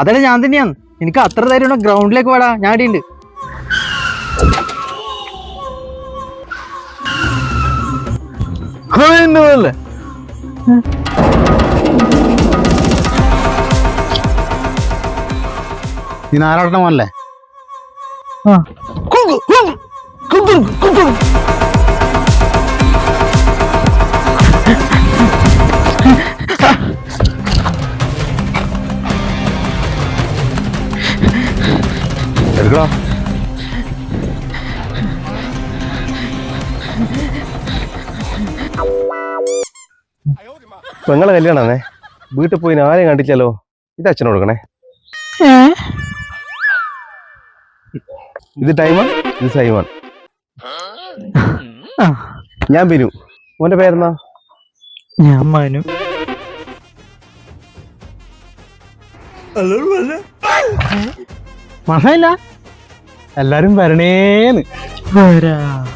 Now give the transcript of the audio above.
അതല്ല ഞാൻ തന്നെയാണ്. എനിക്ക് അത്ര ധൈര്യം ഗ്രൗണ്ടിലേക്ക് വേടാ. ഞാൻ അടിയുണ്ട് നീ നാരാട്ടണ മോനല്ലേ? എടുക്കടാ. പെങ്ങളെ കല്യാണാണേ വീട്ടിൽ പോയി ആരെയും കണ്ടില്ലല്ലോ. ഇത് അച്ഛനോട് കൊടുക്കണേ. ഇത് ടൈമാ ഇത് സൈമാൻ ഞാൻ ബിനു. മോന്റെ പേരെന്നാ ഞാൻ മനു. മനസ്സിലായില്ല എല്ലാരും വരണേന്ന്. വരാ.